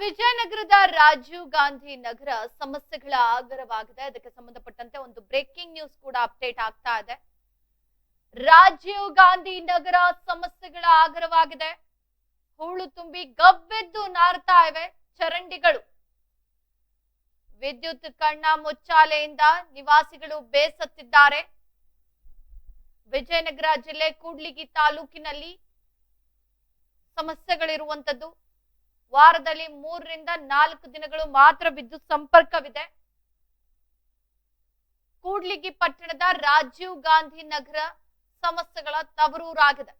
ವಿಜಯನಗರದ ರಾಜೀವ್ ಗಾಂಧಿ ನಗರ ಸಮಸ್ಯೆಗಳ ಆಗರವಾಗಿದೆ. ಅದಕ್ಕೆ ಸಂಬಂಧಪಟ್ಟಂತೆ ಒಂದು ಬ್ರೇಕಿಂಗ್ ನ್ಯೂಸ್ ಕೂಡ ಅಪ್ಡೇಟ್ ಆಗ್ತಾ ಇದೆ. ರಾಜೀವ್ ಗಾಂಧಿ ನಗರ ಸಮಸ್ಯೆಗಳ ಆಗರವಾಗಿದೆ. ಹೂಳು ತುಂಬಿ ಗಬ್ಬೆದ್ದು ನಾರ್ತಾ ಇವೆ. ಚರಂಡಿಗಳು, ವಿದ್ಯುತ್ ಕಣ್ಣ ಮುಚ್ಚಾಲೆಯಿಂದ ನಿವಾಸಿಗಳು ಬೇಸತ್ತಿದ್ದಾರೆ. ವಿಜಯನಗರ ಜಿಲ್ಲೆ ಕೂಡ್ಲಿಗಿ ತಾಲೂಕಿನಲ್ಲಿ ಸಮಸ್ಯೆಗಳಿರುವಂತದ್ದು ವಾರದಲ್ಲಿ ಮೂರರಿಂದ ನಾಲ್ಕು ದಿನಗಳು ಮಾತ್ರ ವಿದ್ಯುತ್ ಸಂಪರ್ಕವಿದೆ. ಕೂಡ್ಲಿಗಿ ಪಟ್ಟಣದ ರಾಜೀವ್ ಗಾಂಧಿ ನಗರ ಸಮಸ್ಯೆಗಳ ತವರೂರಾಗಿದೆ.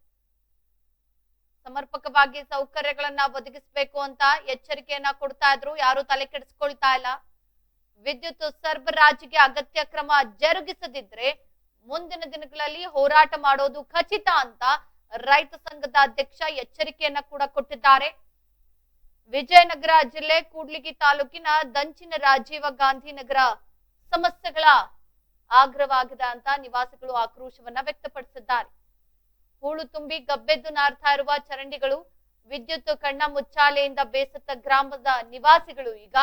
ಸಮರ್ಪಕವಾಗಿ ಸೌಕರ್ಯಗಳನ್ನ ಒದಗಿಸಬೇಕು ಅಂತ ಎಚ್ಚರಿಕೆಯನ್ನ ಕೊಡ್ತಾ ಇದ್ರು, ಯಾರು ತಲೆ ಕೆಡಿಸ್ಕೊಳ್ತಾ ಇಲ್ಲ. ವಿದ್ಯುತ್ ಸರ್ಬರಾಜಿಗೆ ಅಗತ್ಯ ಕ್ರಮ ಜರುಗಿಸದಿದ್ರೆ ಮುಂದಿನ ದಿನಗಳಲ್ಲಿ ಹೋರಾಟ ಮಾಡೋದು ಖಚಿತ ಅಂತ ರೈತ ಸಂಘದ ಅಧ್ಯಕ್ಷ ಎಚ್ಚರಿಕೆಯನ್ನ ಕೂಡ ಕೊಟ್ಟಿದ್ದಾರೆ. ವಿಜಯನಗರ ಜಿಲ್ಲೆ ಕೂಡ್ಲಿಗಿ ತಾಲೂಕಿನ ದಂಚಿನ ರಾಜೀವ ಗಾಂಧಿ ನಗರ ಸಮಸ್ಯೆಗಳ ಆಗ್ರವಾಗಿದೆ ಅಂತ ನಿವಾಸಿಗಳು ಆಕ್ರೋಶವನ್ನ ವ್ಯಕ್ತಪಡಿಸಿದ್ದಾರೆ. ಹೂಳು ತುಂಬಿ ಗಬ್ಬೆದ್ದು ನಾರ್ತಾ ಇರುವ ಚರಂಡಿಗಳು, ವಿದ್ಯುತ್ ಕಣ್ಣ ಮುಚ್ಚಾಲೆಯಿಂದ ಬೇಸತ್ತ ಗ್ರಾಮದ ನಿವಾಸಿಗಳು ಈಗ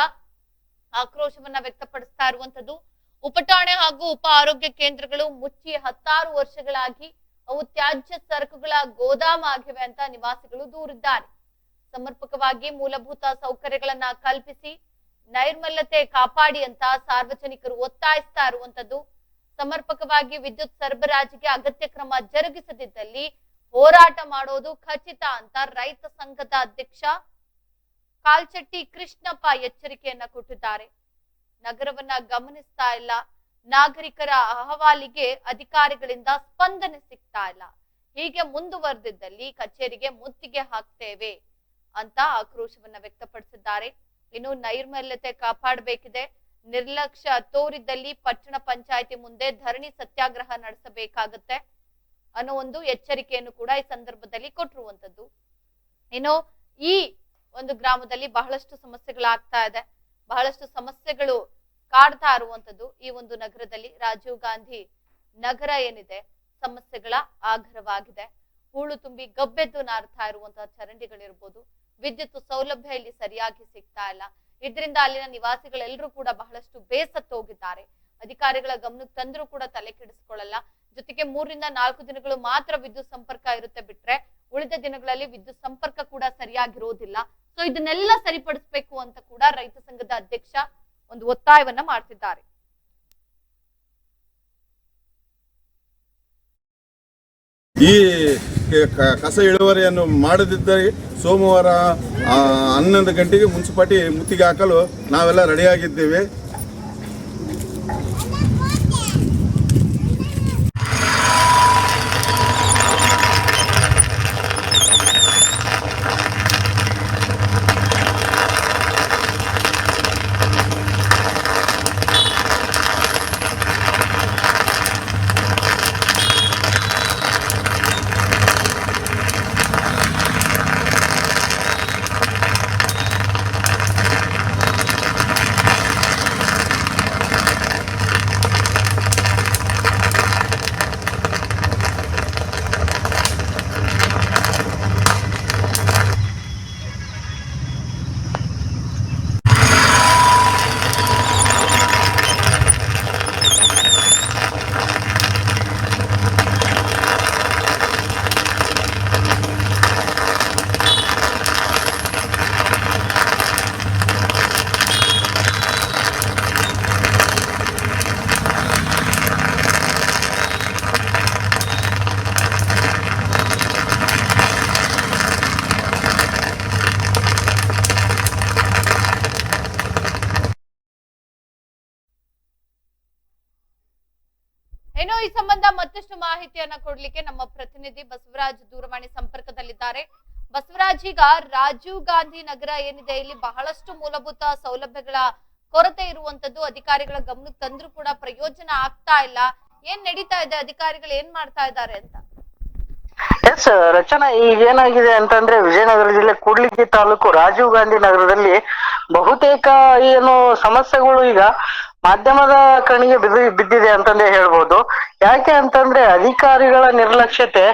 ಆಕ್ರೋಶವನ್ನ ವ್ಯಕ್ತಪಡಿಸ್ತಾ ಇರುವಂತದ್ದು ಉಪಠಾಣೆ ಹಾಗೂ ಉಪ ಆರೋಗ್ಯ ಕೇಂದ್ರಗಳು ಮುಚ್ಚಿ ಹತ್ತಾರು ವರ್ಷಗಳಾಗಿ ಅವು ತ್ಯಾಜ್ಯ ಸರಕುಗಳ ಗೋದಾಮ ಆಗಿವೆ ಅಂತ ನಿವಾಸಿಗಳು ದೂರಿದ್ದಾರೆ. ಸಮರ್ಪಕವಾಗಿ ಮೂಲಭೂತ ಸೌಕರ್ಯಗಳನ್ನ ಕಲ್ಪಿಸಿ ನೈರ್ಮಲ್ಯತೆ ಕಾಪಾಡಿ ಅಂತ ಸಾರ್ವಜನಿಕರು ಒತ್ತಾಯಿಸ್ತಾ ಇರುವಂತದ್ದು. ಸಮರ್ಪಕವಾಗಿ ವಿದ್ಯುತ್ ಸರಬರಾಜಿಗೆ ಅಗತ್ಯ ಕ್ರಮ ಜರುಗಿಸದಿದ್ದಲ್ಲಿ ಹೋರಾಟ ಮಾಡೋದು ಖಚಿತ ಅಂತ ರೈತ ಸಂಘದ ಅಧ್ಯಕ್ಷ ಕಾಲ್ಚಟ್ಟಿ ಕೃಷ್ಣಪ್ಪ ಎಚ್ಚರಿಕೆಯನ್ನ ಕೊಟ್ಟಿದ್ದಾರೆ. ನಗರವನ್ನ ಗಮನಿಸ್ತಾ ಇಲ್ಲ. ನಾಗರಿಕರ ಅಹವಾಲಿಗೆ ಅಧಿಕಾರಿಗಳಿಂದ ಸ್ಪಂದನೆ ಸಿಗ್ತಾ ಇಲ್ಲ. ಹೀಗೆ ಮುಂದುವರೆದಿದ್ದಲ್ಲಿ ಕಚೇರಿಗೆ ಮುತ್ತಿಗೆ ಹಾಕ್ತೇವೆ. ಅಂತ ಆಕ್ರೋಶವನ್ನ ವ್ಯಕ್ತಪಡಿಸಿದ್ದಾರೆ. ಇನ್ನು ನೈರ್ಮಲ್ಯತೆ ಕಾಪಾಡಬೇಕಿದೆ. ನಿರ್ಲಕ್ಷ್ಯ ತೋರಿದ್ದಲ್ಲಿ ಪಟ್ಟಣ ಪಂಚಾಯತಿ ಮುಂದೆ ಧರಣಿ ಸತ್ಯಾಗ್ರಹ ನಡೆಸಬೇಕಾಗತ್ತೆ ಅನ್ನೋ ಒಂದು ಎಚ್ಚರಿಕೆಯನ್ನು ಕೂಡ ಈ ಸಂದರ್ಭದಲ್ಲಿ ಕೊಟ್ಟಿರುವಂತದ್ದು ಇನ್ನು ಈ ಒಂದು ಗ್ರಾಮದಲ್ಲಿ ಬಹಳಷ್ಟು ಸಮಸ್ಯೆಗಳಾಗ್ತಾ ಇದೆ. ಬಹಳಷ್ಟು ಸಮಸ್ಯೆಗಳು ಕಾಡ್ತಾ ಇರುವಂತದ್ದು ಈ ಒಂದು ನಗರದಲ್ಲಿ. ರಾಜೀವ್ ಗಾಂಧಿ ನಗರ ಏನಿದೆ, ಸಮಸ್ಯೆಗಳ ಆಗರವಾಗಿದೆ ಹೂಳು ತುಂಬಿ ಗಬ್ಬೆದ್ದು ನಾರ್ತಾ ಇರುವಂತಹ ಚರಂಡಿಗಳಿರ್ಬೋದು ವಿದ್ಯುತ್ ಸೌಲಭ್ಯ ಇಲ್ಲಿ ಸರಿಯಾಗಿ ಸಿಗ್ತಾ ಇಲ್ಲ. ಇದರಿಂದ ಅಲ್ಲಿನ ನಿವಾಸಿಗಳೆಲ್ಲರೂ ಕೂಡ ಬಹಳಷ್ಟು ಬೇಸತ್ತೋಗಿದ್ದಾರೆ ಅಧಿಕಾರಿಗಳ ಗಮನಕ್ಕೆ ತಂದ್ರೂ ಕೂಡ ತಲೆ ಕೆಡಿಸ್ಕೊಳ್ಳಲ್ಲ. ಜೊತೆಗೆ ಮೂರರಿಂದ ನಾಲ್ಕು ದಿನಗಳು ಮಾತ್ರ ವಿದ್ಯುತ್ ಸಂಪರ್ಕ ಇರುತ್ತೆ ಬಿಟ್ರೆ ಉಳಿದ ದಿನಗಳಲ್ಲಿ ವಿದ್ಯುತ್ ಸಂಪರ್ಕ ಕೂಡ ಸರಿಯಾಗಿರೋದಿಲ್ಲ. ಸೊ ಇದನ್ನೆಲ್ಲ ಸರಿಪಡಿಸಬೇಕು ಅಂತ ಕೂಡ ರೈತ ಸಂಘದ ಅಧ್ಯಕ್ಷ ಒಂದು ಒತ್ತಾಯವನ್ನ ಮಾಡ್ತಿದ್ದಾರೆ. ಈ ಕಸ ಇಳುವರಿಯನ್ನು ಮಾಡದಿದ್ದರೆ ಸೋಮವಾರ ಹನ್ನೊಂದು ಗಂಟೆಗೆ ಮುನ್ಸಿಪಾಲ್ಟಿ ಮುತ್ತಿಗೆ ಹಾಕಲು ನಾವೆಲ್ಲ ರೆಡಿಯಾಗಿದ್ದೇವೆ ಈ ಸಂಬಂಧ ಮತ್ತಷ್ಟು ಮಾಹಿತಿಯನ್ನ ಕೊಡ್ಲಿಕ್ಕೆ ನಮ್ಮ ಪ್ರತಿನಿಧಿ ಬಸವರಾಜ್ ದೂರವಾಣಿ ಸಂಪರ್ಕದಲ್ಲಿದ್ದಾರೆ. ಬಸವರಾಜ್, ಈಗ ರಾಜೀವ್ ಗಾಂಧಿ ನಗರ ಏನಿದೆ? ಇಲ್ಲಿ ಬಹಳಷ್ಟು ಮೂಲಭೂತ ಸೌಲಭ್ಯಗಳ ಕೊರತೆ ಇರುವಂತದ್ದು ಅಧಿಕಾರಿಗಳ ಗಮನಕ್ಕೆ ತಂದ್ರೂ ಕೂಡ ಪ್ರಯೋಜನ ಆಗ್ತಾ ಇಲ್ಲ. ಏನ್ ನಡೀತಾ ಇದೆ? ಅಧಿಕಾರಿಗಳು ಏನ್ ಮಾಡ್ತಾ ಇದ್ದಾರೆ ಅಂತ? ಎಸ್, ರಚನಾ, ಈಗ ಏನಾಗಿದೆ ಅಂತಂದ್ರೆ ವಿಜಯನಗರ ಜಿಲ್ಲೆ ಕೂಡ್ಲಿಗಿ ತಾಲೂಕು ರಾಜೀವ್ ಗಾಂಧಿ ನಗರದಲ್ಲಿ ಬಹುತೇಕ ಏನು ಸಮಸ್ಯೆಗಳು ಈಗ ಮಾಧ್ಯಮದ ಕಣಿಗೆ ಬಿದ್ದು, ಬಿದ್ದಿದೆ ಅಂತಂದೇ ಹೇಳ್ಬೋದು. ಯಾಕೆ ಅಂತಂದ್ರೆ ಅಧಿಕಾರಿಗಳ ನಿರ್ಲಕ್ಷ್ಯತೆ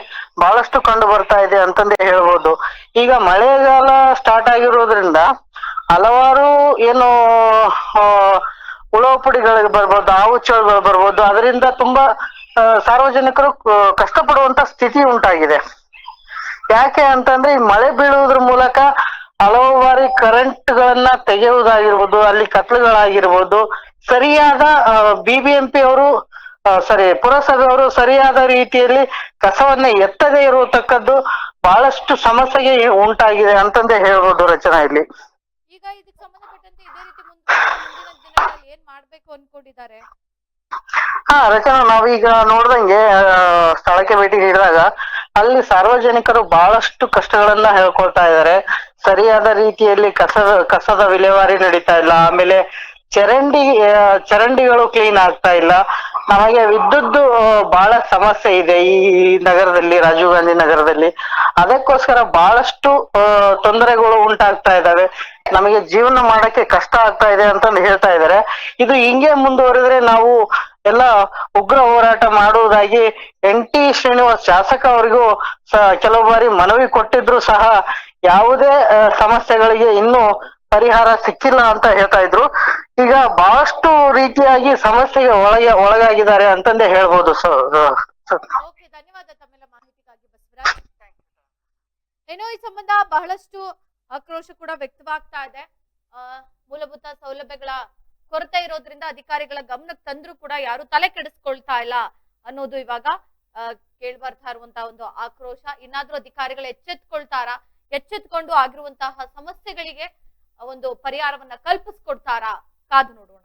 ಬಹಳಷ್ಟು ಕಂಡು ಬರ್ತಾ ಇದೆ ಅಂತಂದೇ ಹೇಳ್ಬೋದು. ಈಗ ಮಳೆಗಾಲ ಸ್ಟಾರ್ಟ್ ಆಗಿರೋದ್ರಿಂದ ಹಲವಾರು ಏನು ಉಳೋಪುಡಿಗಳಿಗೆ ಬರ್ಬೋದು ಆವುಚಳಗಳು ಚೇಳುಗಳು ಬರ್ಬೋದು. ಅದರಿಂದ ತುಂಬಾ ಸಾರ್ವಜನಿಕರು ಕಷ್ಟಪಡುವಂತ ಸ್ಥಿತಿ ಉಂಟಾಗಿದೆ. ಯಾಕೆ ಅಂತಂದ್ರೆ, ಈ ಮಳೆ ಬೀಳುವುದ್ರ ಮೂಲಕ ಹಲವು ಬಾರಿ ಕರೆಂಟ್ ಗಳನ್ನ ತೆಗೆಯುವುದಾಗಿರ್ಬೋದು, ಅಲ್ಲಿ ಕತ್ಲುಗಳಾಗಿರ್ಬೋದು, ಸರಿಯಾದ ಬಿ ಬಿ ಎಂ ಪಿ ಅವರು ಸರಿ, ಪುರಸಭೆಯವರು ಸರಿಯಾದ ರೀತಿಯಲ್ಲಿ ಕಸವನ್ನ ಎತ್ತದೇ ಇರುವತಕ್ಕದ್ದು ಬಹಳಷ್ಟು ಸಮಸ್ಯೆಗೆ ಉಂಟಾಗಿದೆ ಅಂತಂದೇ ಹೇಳ್ಬೋದು ರಚನಾ ಇಲ್ಲಿ. ಈಗ ಇದಕ್ಕೆ ಸಂಬಂಧಪಟ್ಟಂತೆ ಇದೇ ರೀತಿ ಮುಂದಿನ ಏನ್ ಮಾಡ್ಬೇಕು ಅನ್ಕೊಂಡಿದ್ದಾರೆ? ಹಾ, ರಚನಾ, ನಾವೀಗ ನೋಡ್ದಂಗೆ ಸ್ಥಳಕ್ಕೆ ಭೇಟಿ ನೀಡಿದಾಗ ಅಲ್ಲಿ ಸಾರ್ವಜನಿಕರು ಬಹಳಷ್ಟು ಕಷ್ಟಗಳನ್ನ ಹೇಳ್ಕೊಳ್ತಾ ಇದ್ದಾರೆ. ಸರಿಯಾದ ರೀತಿಯಲ್ಲಿ ಕಸದ ಕಸದ ವಿಲೇವಾರಿ ನಡೀತಾ ಇಲ್ಲ. ಆಮೇಲೆ ಚರಂಡಿ ಚರಂಡಿಗಳು ಕ್ಲೀನ್ ಆಗ್ತಾ ಇಲ್ಲ. ನಮಗೆ ವಿದ್ಯುತ್ ಬಹಳ ಸಮಸ್ಯೆ ಇದೆ ಈ ನಗರದಲ್ಲಿ, ರಾಜೀವ್ ಗಾಂಧಿ ನಗರದಲ್ಲಿ. ಅದಕ್ಕೋಸ್ಕರ ಬಹಳಷ್ಟು ತೊಂದರೆಗಳು ಉಂಟಾಗ್ತಾ ಇದ್ದಾವೆ. ನಮಗೆ ಜೀವನ ಮಾಡಕ್ಕೆ ಕಷ್ಟ ಆಗ್ತಾ ಇದೆ ಅಂತಂದು ಹೇಳ್ತಾ ಇದ್ದಾರೆ. ಇದು ಹಿಂಗೆ ಮುಂದುವರಿದ್ರೆ ನಾವು ಎಲ್ಲ ಉಗ್ರ ಹೋರಾಟ ಮಾಡುವುದಾಗಿ ಎನ್ ಟಿ ಶ್ರೀನಿವಾಸ್ ಶಾಸಕ ಅವರಿಗೂ ಕೆಲವು ಬಾರಿ ಮನವಿ ಕೊಟ್ಟಿದ್ರು ಸಹ ಯಾವುದೇ ಸಮಸ್ಯೆಗಳಿಗೆ ಇನ್ನೂ ಪರಿಹಾರ ಸಿಕ್ಕಿಲ್ಲ ಅಂತ ಹೇಳ್ತಾ ಇದ್ರು. ಈಗ ಬಹಳಷ್ಟು ರೀತಿಯಾಗಿ ಸಮಸ್ಯೆಗೆ ಒಳಗೆ, ಒಳಗಾಗಿದ್ದಾರೆ ಅಂತಂದೇ ಹೇಳ್ಬೋದು ಏನೋ ಈ ಸಂಬಂಧ ಬಹಳಷ್ಟು ಆಕ್ರೋಶ ಕೂಡ ವ್ಯಕ್ತವಾಗ್ತಾ ಇದೆ. ಮೂಲಭೂತ ಸೌಲಭ್ಯಗಳ ಕೊರತೆ ಇರೋದ್ರಿಂದ ಅಧಿಕಾರಿಗಳ ಗಮನಕ್ಕೆ ತಂದ್ರೂ ಕೂಡ ಯಾರು ತಲೆ ಕೆಡಿಸ್ಕೊಳ್ತಾ ಇಲ್ಲ ಅನ್ನೋದು ಇವಾಗ ಕೇಳಿ ಬರ್ತಾ ಇರುವಂತಹ ಒಂದು ಆಕ್ರೋಶ. ಇನ್ನಾದ್ರೂ ಅಧಿಕಾರಿಗಳು ಎಚ್ಚೆತ್ಕೊಳ್ತಾರ? ಎಚ್ಚೆತ್ಕೊಂಡು ಆಗಿರುವಂತಹ ಸಮಸ್ಯೆಗಳಿಗೆ ಒಂದು ಪರಿಹಾರವನ್ನ ಕಲ್ಪಿಸ್ಕೊಡ್ತಾರಾ? ಕಾದು ನೋಡೋಣ.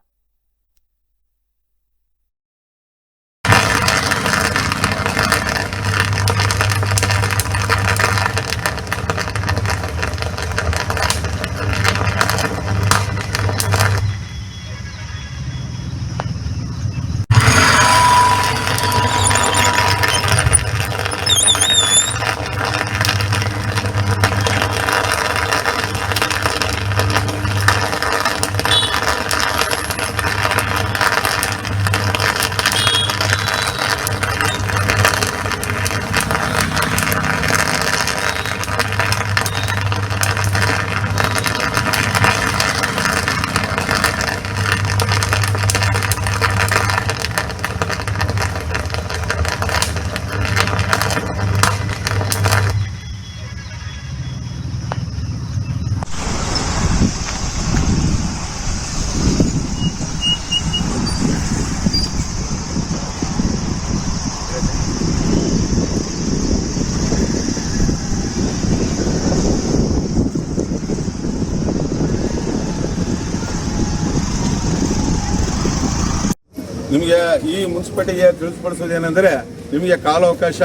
ನಿಮಗೆ ಈ ಮುನ್ಸಿಪಾಲಿಟಿಗೆ ತಿಳಿಸ್ಪಡಿಸೋದು ಏನಂದ್ರೆ ನಿಮಗೆ ಕಾಲಾವಕಾಶ,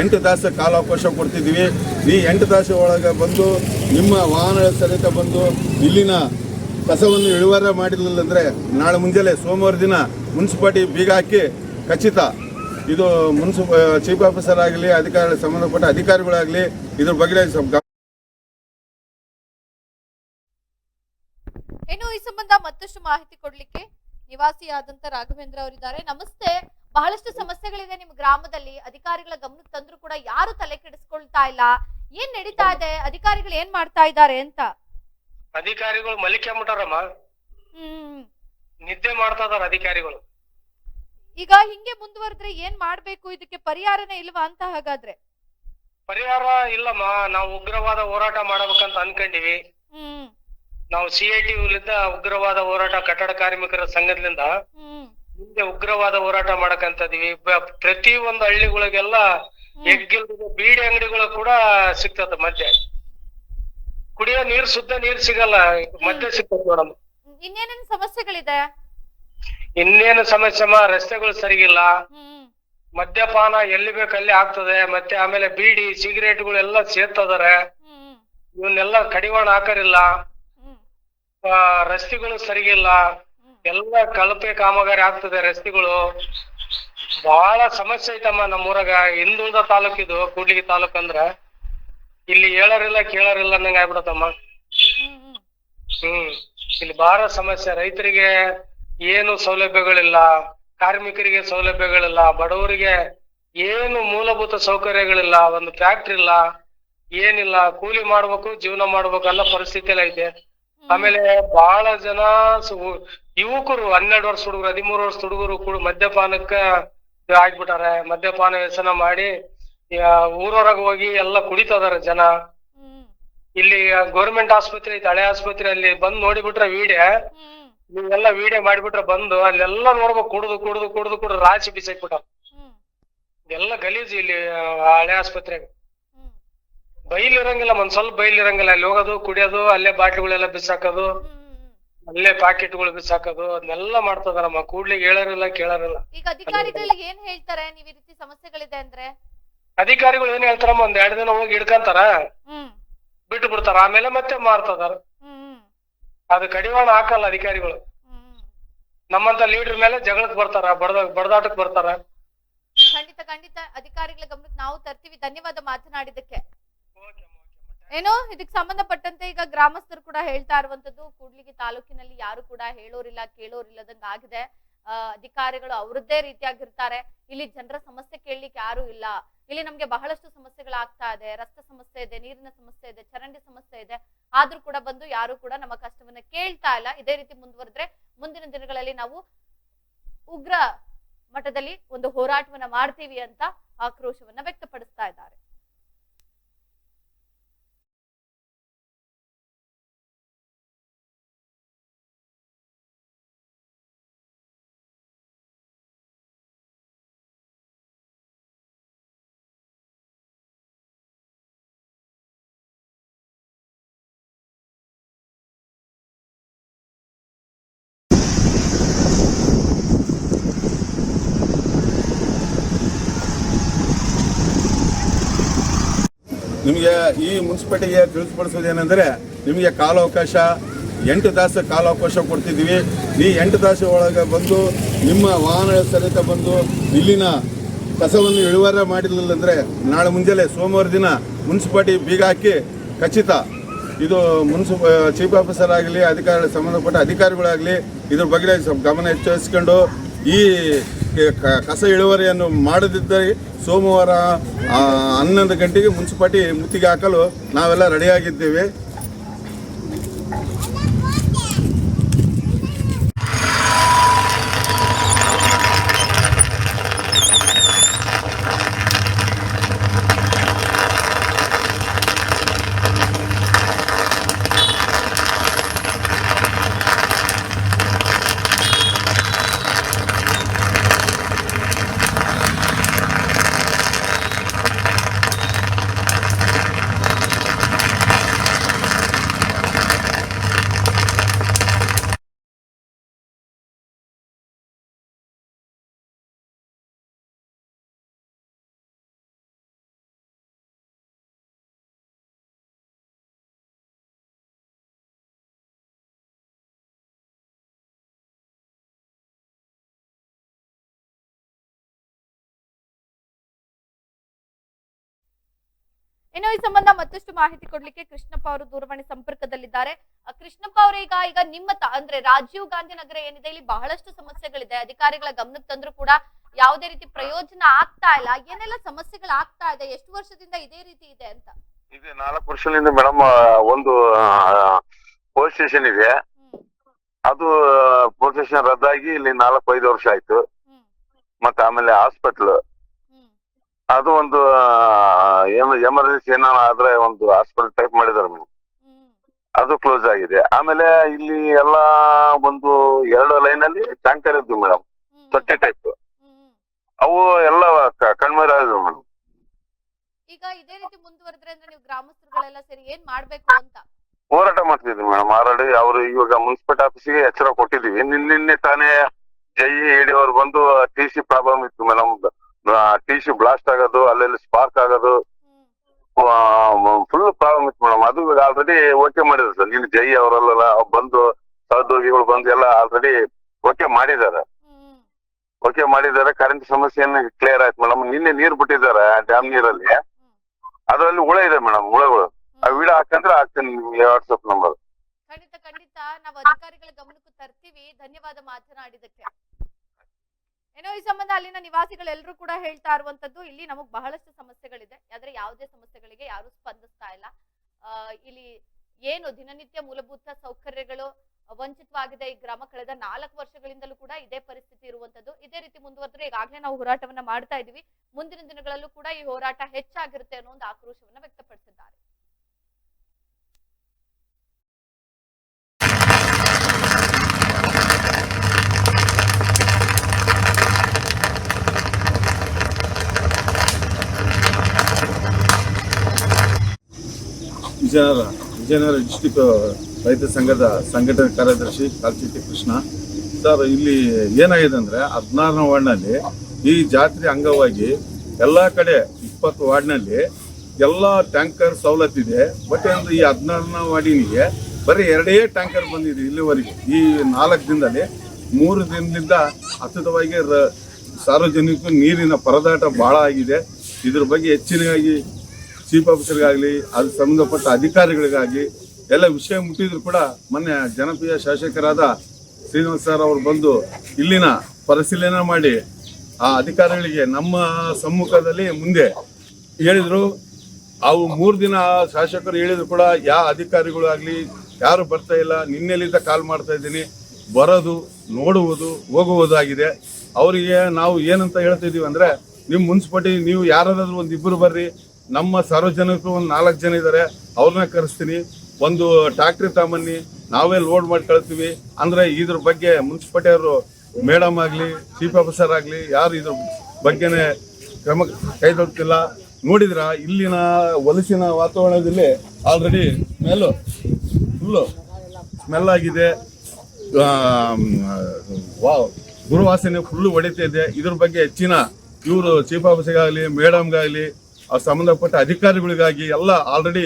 ಎಂಟು ತಾಸು ಕಾಲಾವಕಾಶ ಕೊಡ್ತಿದ್ದೀವಿ. ಈ ಎಂಟು ತಾಸು ಒಳಗೆ ಬಂದು ನಿಮ್ಮ ವಾಹನ ಸಹಿತ ಬಂದು ಇಲ್ಲಿನ ಕಸವನ್ನು ಇಳುವರ ಮಾಡಿರಲಿಲ್ಲ ಅಂದರೆ ನಾಳೆ ಮುಂಜಾನೆ ಸೋಮವಾರ ದಿನ ಮುನ್ಸಿಪಾಲಿಟಿ ಬೀಗ ಹಾಕಿ ಖಚಿತ ಇದು ಮುನ್ಸಿಪ, ಚೀಫ್ ಆಫೀಸರ್ ಆಗಲಿ, ಅಧಿಕಾರಿ, ಸಂಬಂಧಪಟ್ಟ ಅಧಿಕಾರಿಗಳಾಗಲಿ ಇದ್ರ ಬಗ್ಗೆ ಇನ್ನು ಈ ಸಂಬಂಧ ಮತ್ತಷ್ಟು ಮಾಹಿತಿ ಕೊಡ್ಲಿಕ್ಕೆ ನಿವಾಸಿಯಾದಂತ ರಾಘವೇಂದ್ರ ಅವರಿದ್ದಾರೆ. ನಮಸ್ತೆ. ಬಹಳಷ್ಟು ಸಮಸ್ಯೆಗಳಿದೆ ನಿಮ್ಮ ಗ್ರಾಮದಲ್ಲಿ. ಅಧಿಕಾರಿಗಳ ಗಮನಕ್ಕೆ ತಂದ್ರು ಕೂಡ ಯಾರು ತಲೆ ಕೆಡಿಸ್ಕೊಳ್ತಾ ಇಲ್ಲ. ಏನ್ ನಡೀತಾ ಇದೆ? ಅಧಿಕಾರಿಗಳು ಏನ್ ಮಾಡ್ತಾ ಇದ್ದಾರೆ ಅಂತ? ಅಧಿಕಾರಿಗಳು ಮಲಿಕೊಂಬಿಟ್ಟಾರಮ್ಮ ಹ್ಮ್. ನಿದ್ದೆ ಮಾಡ್ತಾ ಇದಾರೆ ಅಧಿಕಾರಿಗಳು. ಈಗ ಹಿಂಗೆ ಮುಂದುವರೆದ್ರೆ ಏನ್ ಮಾಡ್ಬೇಕು? ಇದಕ್ಕೆ ಪರಿಹಾರನೇ ಇಲ್ವಾ ಅಂತ ಹಾಗಾದ್ರೆ? ಪರಿಹಾರ ಇಲ್ಲಮ್ಮ. ನಾವು ಉಗ್ರವಾದ ಹೋರಾಟ ಮಾಡಬೇಕಂತ ಅನ್ಕೊಂಡಿವಿ. ಹ್ಮ್. ನಾವು ಸಿ ಐ ಟಿ ಉಗ್ರವಾದ ಹೋರಾಟ ಕಟ್ಟಡ ಕಾರ್ಮಿಕರ ಸಂಘದಿಂದ ಮುಂದೆ ಉಗ್ರವಾದ ಹೋರಾಟ ಮಾಡಕಂತದೀವಿ. ಪ್ರತಿ ಒಂದು ಹಳ್ಳಿಗಳಿಗೆಲ್ಲ ಎಗ್ಗಿಲ್ದ ಬೀಡಿ ಅಂಗಡಿಗಳು ಕೂಡ ಸಿಗ್ತದ ಮಧ್ಯೆ. ಕುಡಿಯೋ ನೀರ್ ಶುದ್ಧ ನೀರ್ ಸಿಗಲ್ಲ ಮಧ್ಯೆ ಸಿಗ್ತದ ಮೇಡಮ್ ಇನ್ನೇನೇನು ಸಮಸ್ಯೆಗಳಿದೆ? ಇನ್ನೇನು ಸಮಸ್ಯೆಮ್ಮ ರಸ್ತೆಗಳು ಸರಿಗಿಲ್ಲ. ಮದ್ಯಪಾನ ಎಲ್ಲಿ ಬೇಕಲ್ಲಿ ಆಗ್ತದೆ ಮತ್ತೆ ಆಮೇಲೆ ಬೀಡಿ ಸಿಗರೇಟ್ಗಳೆಲ್ಲ ಸೇರ್ತದಾರೆ ಇವನ್ನೆಲ್ಲ ಕಡಿವಾಣ ಹಾಕರಿಲ್ಲ. ರಸ್ತೆಗಳು ಸರಿಗಿಲ್ಲ ಎಲ್ಲ ಕಳಪೆ ಕಾಮಗಾರಿ ಆಗ್ತದೆ ರಸ್ತೆಗಳು. ಬಹಳ ಸಮಸ್ಯೆ ಐತಮ್ಮ ನಮ್ಮೂರಾಗ. ಹಿಂದುಳಿದ ತಾಲೂಕಿದು ಕೂಡ್ಲಿಗಿ ತಾಲೂಕ್ ಅಂದ್ರ. ಇಲ್ಲಿ ಹೇಳರಿಲ್ಲ, ಕೇಳರಿಲ್ಲ ಅನ್ನಂಗ ಆಗ್ಬಿಡತ್ತಮ್ಮ. ಹ್ಮ್. ಇಲ್ಲಿ ಬಹಳ ಸಮಸ್ಯೆ. ರೈತರಿಗೆ ಏನು ಸೌಲಭ್ಯಗಳಿಲ್ಲ, ಕಾರ್ಮಿಕರಿಗೆ ಸೌಲಭ್ಯಗಳಿಲ್ಲ, ಬಡವರಿಗೆ ಏನು ಮೂಲಭೂತ ಸೌಕರ್ಯಗಳಿಲ್ಲ, ಒಂದು ಫ್ಯಾಕ್ಟ್ರಿ ಇಲ್ಲ, ಏನಿಲ್ಲ. ಕೂಲಿ ಮಾಡ್ಬೇಕು, ಜೀವನ ಮಾಡ್ಬೇಕು ಅನ್ನೋ ಪರಿಸ್ಥಿತಿ ಐತೆ ಆಮೇಲೆ ಬಹಳ ಜನ ಯುವಕರು ಹನ್ನೆರಡು ವರ್ಷ ಹುಡುಗರು ಹದಿಮೂರು ವರ್ಷ ಹುಡುಗರು ಕೂಡ ಮದ್ಯಪಾನಕ್ಕ ಆಗ್ಬಿಟ್ಟಾರ. ಮದ್ಯಪಾನ ವ್ಯಸನ ಮಾಡಿ ಊರೊರಗ್ ಹೋಗಿ ಎಲ್ಲ ಕುಡಿತದಾರ ಜನ. ಇಲ್ಲಿ ಗೌರ್ಮೆಂಟ್ ಆಸ್ಪತ್ರೆ ಐತಿ ಹಳೆ ಆಸ್ಪತ್ರೆ ಅಲ್ಲಿ ಬಂದ್ ನೋಡಿಬಿಟ್ರ ವಿಡಿಯೋ. ನೀವೆಲ್ಲ ವಿಡಿಯೋ ಮಾಡಿಬಿಟ್ರೆ ಬಂದು ಅಲ್ಲೆಲ್ಲ ನೋಡ್ಬೇಕು ಕುಡ್ದು ಕುಡ್ದು ಕುಡ್ದು ಕುಡ್ದು ರಾಚಿ ಬಿಸಾಕ್ಬಿಟ್ಟಾರ. ಎಲ್ಲ ಗಲೀಜು ಇಲ್ಲಿ ಹಳೆ ಆಸ್ಪತ್ರೆಗೆ. ಬೈಲ್ ಇರಂಗಿಲ್ಲ ಒಂದ್ ಸ್ವಲ್ಪ ಬೈಲ್ ಇರಂಗಿಲ್ಲ ಅಲ್ಲಿ ಹೋಗೋದು ಕುಡಿಯೋದು ಅಲ್ಲೇ ಬಾಟ್ಲಿಗಳೆಲ್ಲ ಬಿಸಾಕೋದು ಅಲ್ಲೇ ಪ್ಯಾಕೆಟ್ಗಳು ಪ್ಯಾಕೆಟ್ಗಳು ಬಿಸಾಕೋದು ಅದನ್ನೆಲ್ಲ ಮಾಡ್ತದಾರಮ್ಮ ಕೂಡ್ಲಿಗೆ ಹೇಳೋರಿಲ್ಲ ಕೇಳೋರಿಲ್ಲ. ಈಗ ಅಧಿಕಾರಿಗಳಿಗೆ ಏನ್ ಹೇಳ್ತಾರೆ? ನೀವ್ ಈ ರೀತಿ ಸಮಸ್ಯೆಗಳಿದೆ ಅಂದ್ರೆ? ಅಧಿಕಾರಿಗಳು ಏನ್ ಹೇಳ್ತಾರಮ್ಮ? ಒಂದ್ ಎರಡ್ ದಿನ ಹೋಗಿ ಹಿಡ್ಕಂತಾರ? ಹ್ಮ್. ಬಿಟ್ಟು ಬಿಡ್ತಾರ. ಆಮೇಲೆ ಮತ್ತೆ ಮಾರ್ತದಾರ. ಹ್ಮ್ ಹ್ಮ್. ಅದು ಕಡಿವಾಣ ಹಾಕಲ್ಲ ಅಧಿಕಾರಿಗಳು. ಹ್ಮ್ ನಮ್ಮಂತ ಲೀಡರ್ ಮೇಲೆ ಜಗಳಕ್ ಬರ್ತಾರ ಬಡದ ಬಡದಾಟಕ್ ಬರ್ತಾರ. ಖಂಡಿತ ಖಂಡಿತ. ಅಧಿಕಾರಿಗಳ ಗಮನಕ್ಕೆ ನಾವು ತರ್ತೀವಿ. ಧನ್ಯವಾದ ಮಾತನಾಡಿದಕ್ಕೆ ಏನೋ ಇದಕ್ಕೆ ಸಂಬಂಧಪಟ್ಟಂತೆ ಈಗ ಗ್ರಾಮಸ್ಥರು ಕೂಡ ಹೇಳ್ತಾ ಇರುವಂತದ್ದು ಕೂಡ್ಲಿಗಿ ತಾಲೂಕಿನಲ್ಲಿ ಯಾರು ಕೂಡ ಹೇಳೋರಿಲ್ಲ, ಕೇಳೋರಿಲ್ಲದಂಗ ಆಗಿದೆ. ಅಧಿಕಾರಿಗಳು ಅವರದ್ದೇ ರೀತಿಯಾಗಿರ್ತಾರೆ. ಇಲ್ಲಿ ಜನರ ಸಮಸ್ಯೆ ಕೇಳಲಿಕ್ಕೆ ಯಾರು ಇಲ್ಲ. ಇಲ್ಲಿ ನಮ್ಗೆ ಬಹಳಷ್ಟು ಸಮಸ್ಯೆಗಳಾಗ್ತಾ ಇದೆ. ರಸ್ತೆ ಸಮಸ್ಯೆ ಇದೆ, ನೀರಿನ ಸಮಸ್ಯೆ ಇದೆ, ಚರಂಡಿ ಸಮಸ್ಯೆ ಇದೆ. ಆದ್ರೂ ಕೂಡ ಬಂದು ಯಾರು ಕೂಡ ನಮ್ಮ ಕಷ್ಟವನ್ನ ಕೇಳ್ತಾ ಇಲ್ಲ. ಇದೇ ರೀತಿ ಮುಂದುವರೆದ್ರೆ ಮುಂದಿನ ದಿನಗಳಲ್ಲಿ ನಾವು ಉಗ್ರ ಮಟ್ಟದಲ್ಲಿ ಒಂದು ಹೋರಾಟವನ್ನ ಮಾಡ್ತೀವಿ ಅಂತ ಆಕ್ರೋಶವನ್ನ ವ್ಯಕ್ತಪಡಿಸ್ತಾ ಇದ್ದಾರೆ. ನಿಮಗೆ ಈ ಮುನ್ಸಿಪಾಲಿಟಿಗೆ ತಿಳಿಸ್ಪಡಿಸೋದೇನೆಂದರೆ ನಿಮಗೆ ಕಾಲಾವಕಾಶ, ಎಂಟು ತಾಸು ಕಾಲಾವಕಾಶ ಕೊಡ್ತಿದ್ದೀವಿ. ಈ ಎಂಟು ತಾಸು ಒಳಗೆ ಬಂದು ನಿಮ್ಮ ವಾಹನ ಸಹಿತ ಬಂದು ಇಲ್ಲಿನ ಕಸವನ್ನು ಇಳುವರಿ ಮಾಡಿರಲಿಲ್ಲ ಅಂದರೆ ನಾಳೆ ಮುಂಜಾನೆ ಸೋಮವಾರ ದಿನ ಮುನ್ಸಿಪಾಲಿಟಿ ಬೀಗ ಹಾಕಿ ಖಚಿತ. ಇದು ಮುನ್ಸಿಪ ಚೀಫ್ ಆಫೀಸರ್ ಆಗಲಿ, ಅಧಿಕಾರಿ ಸಂಬಂಧಪಟ್ಟ ಅಧಿಕಾರಿಗಳಾಗಲಿ ಇದ್ರ ಬಗ್ಗೆ ಗಮನ ಹೆಚ್ಚಿಸ್ಕೊಂಡು ಈ ಕಸ ಇಳುವರಿಯನ್ನು ಮಾಡದಿದ್ದರೆ ಸೋಮವಾರ ಹನ್ನೊಂದು ಗಂಟೆಗೆ ಮುನ್ಸಿಪಾಲ್ಟಿ ಮುತ್ತಿಗೆ ಹಾಕಲು ನಾವೆಲ್ಲ ರೆಡಿಯಾಗಿದ್ದೇವೆ ಇನ್ನು ಈ ಸಂಬಂಧ ಮತ್ತಷ್ಟು ಮಾಹಿತಿ ಕೊಡ್ಲಿಕ್ಕೆ ಕೃಷ್ಣಪ್ಪ ಅವರು ದೂರವಾಣಿ ಸಂಪರ್ಕದಲ್ಲಿದ್ದಾರೆ. ಕೃಷ್ಣಪ್ಪ ಅವರು ಈಗ ಈಗ ನಿಮ್ಮ ಅಂದ್ರೆ ರಾಜೀವ್ ಗಾಂಧಿ ನಗರ ಏನಿದೆ ಇಲ್ಲಿ ಬಹಳಷ್ಟು ಸಮಸ್ಯೆಗಳಿದೆ. ಅಧಿಕಾರಿಗಳ ಗಮನಕ್ಕೆ ತಂದ್ರು ಕೂಡ ಯಾವುದೇ ರೀತಿ ಪ್ರಯೋಜನ ಆಗ್ತಾ ಇಲ್ಲ. ಏನೆಲ್ಲ ಸಮಸ್ಯೆಗಳು ಆಗ್ತಾ ಇದೆ? ಎಷ್ಟು ವರ್ಷದಿಂದ ಇದೇ ರೀತಿ ಇದೆ ಅಂತ? ಇದೆ ನಾಲ್ಕು ವರ್ಷದಿಂದ ಮೇಡಮ್ ಒಂದು ಪೊಲೀಸ್ ಸ್ಟೇಷನ್ ಇದೆ. ಅದು ಪೊಲೀಸ್ ಸ್ಟೇಷನ್ ರದ್ದಾಗಿ ಇಲ್ಲಿ ನಾಲ್ಕು ಐದು ವರ್ಷ ಆಯ್ತು. ಮತ್ತೆ ಆಮೇಲೆ ಹಾಸ್ಪಿಟ್ಲ್. ಅದು ಒಂದು ಎಮರ್ಜೆನ್ಸಿ ಏನಾರ ಆದ್ರೆ ಒಂದು ಹಾಸ್ಪಿಟಲ್ ಟೈಪ್ ಮಾಡಿದಾರೆ ಮೇಡಮ್. ಅದು ಕ್ಲೋಸ್ ಆಗಿದೆ. ಆಮೇಲೆ ಇಲ್ಲಿ ಎಲ್ಲ ಒಂದು ಎರಡು ಲೈನ್ ಅಲ್ಲಿ ಟ್ಯಾಂಕರ್ ಇದ್ದು ಮೇಡಮ್. ತೊಟ್ಟಿ ಟೈಪ್ ಅವು ಎಲ್ಲ ಕಣ್ಮರೆ ಆದ್ರು ಮೇಡಮ್. ಈಗ ಇದೇ ರೀತಿ ಮುಂದುವರೆದ್ರೆ ಅಂದ್ರೆ ನೀವು ಗ್ರಾಮಸ್ಥರುಗಳೆಲ್ಲ ಸೇರಿ ಏನ್ ಮಾಡ್ಬೇಕು ಅಂತ? ಹೋರಾಟ ಮಾಡ್ತಿದ್ವಿ ಮೇಡಮ್. ಆಲ್ರೆಡಿ ಅವರು ಇವಾಗ ಮುನ್ಸಿಪಲ್ ಆಫೀಸಿಗೆ ಎಚ್ಚರ ಕೊಟ್ಟಿದೀವಿ ನಿನ್ನೆ ನಿನ್ನೆ ತಾನೇ ಜೈ ಇಡಿ ಅವ್ರು ಬಂದು ಟಿ ಸಿ ಪ್ರಾಬ್ಲಮ್ ಇತ್ತು ಮೇಡಮ್. ಟಿ ಸಿ ಬ್ಲಾಸ್ಟ್ ಆಗೋದು ಅಲ್ಲೆಲ್ಲಿ ಸ್ಪಾರ್ಕ್ ಆಗೋದು ಫುಲ್ ಪ್ರಾಬ್ಲಮ್ ಇತ್ತು ಮೇಡಮ್ ಅದು ಆಲ್ರೆಡಿ ಓಕೆ ಮಾಡಿದ್ರು ಸರ್ ಇಲ್ಲಿ ಜೈ ಅವರಲ್ಲೆಲ್ಲ ಬಂದು ಸಹೋದ್ಯೋಗಿಗಳು ಬಂದು ಎಲ್ಲ ಆಲ್ರೆಡಿ ಓಕೆ ಮಾಡಿದ್ದಾರೆ. ಓಕೆ ಮಾಡಿದ್ದಾರೆ. ಕರೆಂಟ್ ಸಮಸ್ಯೆ ಕ್ಲಿಯರ್ ಆಯ್ತು ಮೇಡಮ್ ನಿನ್ನೆ ನೀರು ಬಿಟ್ಟಿದ್ದಾರೆ ಡ್ಯಾಮ್ ನೀರಲ್ಲಿ. ಅದರಲ್ಲಿ ಹುಳ ಇದೆ ಮೇಡಮ್ ಹುಳಗಳು. ಆ ವಿಡಿಯೋ ಹಾಕಂದ್ರೆ ಹಾಕ್ತೀನಿ ನಿಮ್ಗೆ ವಾಟ್ಸ್ಆಪ್ ನಂಬರ್ ಖಂಡಿತ ಖಂಡಿತ. ನಾವು ಅಧಿಕಾರಿಗಳ ಗಮನಕ್ಕೆ ತರ್ತೀವಿ. ಧನ್ಯವಾದ ಮಾತನಾಡಿದಕ್ಕೆ ಏನೋ ಈ ಸಂಬಂಧ ಅಲ್ಲಿನ ನಿವಾಸಿಗಳೆಲ್ಲರೂ ಕೂಡ ಹೇಳ್ತಾ ಇರುವಂತದ್ದು, ಇಲ್ಲಿ ನಮಗ್ ಬಹಳಷ್ಟು ಸಮಸ್ಯೆಗಳಿದೆ. ಆದ್ರೆ ಯಾವುದೇ ಸಮಸ್ಯೆಗಳಿಗೆ ಯಾರು ಸ್ಪಂದಿಸ್ತಾ ಇಲ್ಲ. ಇಲ್ಲಿ ಏನು ದಿನನಿತ್ಯ ಮೂಲಭೂತ ಸೌಕರ್ಯಗಳು ವಂಚಿತವಾಗಿದೆ ಈ ಗ್ರಾಮ ಕಳೆದ ನಾಲ್ಕು ವರ್ಷಗಳಿಂದಲೂ ಕೂಡ ಇದೇ ಪರಿಸ್ಥಿತಿ ಇರುವಂತದ್ದು. ಇದೇ ರೀತಿ ಮುಂದುವರೆದ್ರೆ ಈಗಾಗಲೇ ನಾವು ಹೋರಾಟವನ್ನ ಮಾಡ್ತಾ ಇದೀವಿ. ಮುಂದಿನ ದಿನಗಳಲ್ಲೂ ಕೂಡ ಈ ಹೋರಾಟ ಹೆಚ್ಚಾಗಿರುತ್ತೆ ಅನ್ನೋ ಒಂದು ಆಕ್ರೋಶವನ್ನ ವ್ಯಕ್ತಪಡಿಸಿದ್ದಾರೆ. ವಿಜಯನಗರ ವಿಜಯನಗರ ಡಿಸ್ಟಿಕ್ ರೈತ ಸಂಘದ ಸಂಘಟನೆ ಕಾರ್ಯದರ್ಶಿ ಕಾಲ್ಚಿಟ್ಟಿ ಕೃಷ್ಣ. ಸರ್, ಇಲ್ಲಿ ಏನಾಗಿದೆ ಅಂದರೆ ಹದಿನಾರನೇ ವಾರ್ಡ್ನಲ್ಲಿ ಈ ಜಾತ್ರೆ ಅಂಗವಾಗಿ ಎಲ್ಲ ಕಡೆ ಇಪ್ಪತ್ತು ವಾರ್ಡ್ನಲ್ಲಿ ಎಲ್ಲ ಟ್ಯಾಂಕರ್ ಸವಲತ್ತಿದೆ ಬಟ್ ಅಂದರೆ ಈ ಹದಿನಾರನೇ ವಾರ್ಡಿನಿಗೆ ಬರೀ ಎರಡೇ ಟ್ಯಾಂಕರ್ ಬಂದಿದೆ ಇಲ್ಲಿವರೆಗೆ. ಈ ನಾಲ್ಕು ದಿನದಲ್ಲಿ ಮೂರು ದಿನದಿಂದ ಅತ್ಯುತವಾಗಿ ಸಾರ್ವಜನಿಕ ನೀರಿನ ಪರದಾಟ ಭಾಳ ಆಗಿದೆ. ಇದ್ರ ಬಗ್ಗೆ ಹೆಚ್ಚಿನದಾಗಿ ಚೀಫ್ ಆಫೀಸರ್ಗಾಗಲಿ, ಅದು ಸಂಬಂಧಪಟ್ಟ ಅಧಿಕಾರಿಗಳಿಗಾಗಿ ಎಲ್ಲ ವಿಷಯ ಮುಟ್ಟಿದ್ರು ಕೂಡ ಮೊನ್ನೆ ಜನಪ್ರಿಯ ಶಾಸಕರಾದ ಶ್ರೀನಿವಾಸ್ ಸರ್ ಅವರು ಬಂದು ಇಲ್ಲಿನ ಪರಿಶೀಲನೆ ಮಾಡಿ ಆ ಅಧಿಕಾರಿಗಳಿಗೆ ನಮ್ಮ ಸಮ್ಮುಖದಲ್ಲಿ ಮುಂದೆ ಹೇಳಿದರು. ಅವು ಮೂರು ದಿನ ಶಾಸಕರು ಹೇಳಿದ್ರು ಕೂಡ ಯಾವ ಅಧಿಕಾರಿಗಳು ಆಗಲಿ, ಯಾರು ಬರ್ತಾ ಇಲ್ಲ ನಿನ್ನೆಲ್ಲಿಂದ ಕಾಲ್ ಮಾಡ್ತಾ ಇದ್ದೀನಿ, ಬರೋದು, ನೋಡುವುದು, ಹೋಗುವುದಾಗಿದೆ. ಅವರಿಗೆ ನಾವು ಏನಂತ ಹೇಳ್ತಾ ಇದೀವಿ ಅಂದ್ರೆ, ನಿಮ್ಮ ಮುನ್ಸಿಪಾಲ್ಟಿ, ನೀವು ಯಾರಾದರೂ ಒಂದು ಇಬ್ಬರು ಬರ್ರಿ ನಮ್ಮ ಸಾರ್ವಜನಿಕರು ಒಂದು ನಾಲ್ಕು ಜನ ಇದ್ದಾರೆ ಅವ್ರನ್ನ ಕರೆಸ್ತೀನಿ. ಒಂದು ಟ್ಯಾಕ್ಟ್ರಿ ತಗೊಂಬನ್ನಿ, ನಾವೇ ಲೋಡ್ ಮಾಡಿ ಕಳ್ತೀವಿ. ಅಂದ್ರೆ ಇದ್ರ ಬಗ್ಗೆ ಮುನ್ಸಿಪಾಲಿಟಿ ಅವರು ಮೇಡಮ್ ಆಗಲಿ ಚೀಫ್ ಆಫೀಸರ್ ಆಗಲಿ, ಯಾರು ಇದ್ರ ಬಗ್ಗೆನೇ ಕ್ರಮ ಕೈಗೊಳ್ತಿಲ್ಲ ನೋಡಿದ್ರ, ಇಲ್ಲಿನ ಹೊಲಸಿನ ವಾತಾವರಣದಲ್ಲಿ ಆಲ್ರೆಡಿ ಸ್ಮೆಲ್ಲು ಫುಲ್ಲು ಸ್ಮೆಲ್ ಆಗಿದೆ. ದುರ್ವಾಸನೆ ಫುಲ್ಲು ಹೊಡಿತಾ ಇದೆ. ಇದ್ರ ಬಗ್ಗೆ ಹೆಚ್ಚಿನ ಇವರು ಚೀಫ್ ಆಫೀಸರ್ಗಾಗಲಿ ಮೇಡಮ್ಗಾಗಲಿ ಆ ಸಂಬಂಧಪಟ್ಟ ಅಧಿಕಾರಿಗಳಿಗಾಗಿ ಎಲ್ಲ ಆಲ್ರೆಡಿ